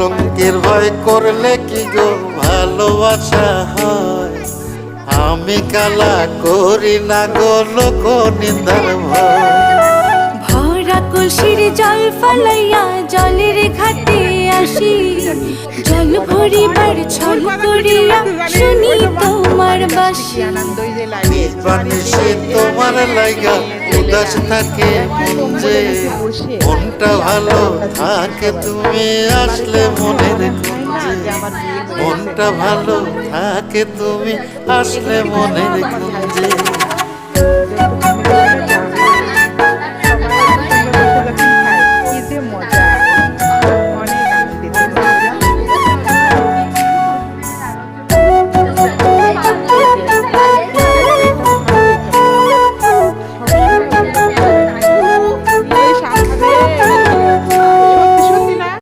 কলঙ্কের ভয় করলে কি গো ভালোবাসা হয়? আমি কালা করি না গো লোক নিন্দার ভয়। ভরা কলসির জল ফালাইয়া জলের ঘাটে আসি। জল ভরিবার ছল করিয়া শুনি তোমার বাসি। আনন্দই যে লাগে বানিসে তোমার লাইগা উদাস থাকে যে মনটা ভালো থাকে, তুমি আসলে মনে কুঞ্জে। মনটা ভালো থাকে, তুমি আসলে মনের কুঞ্জে।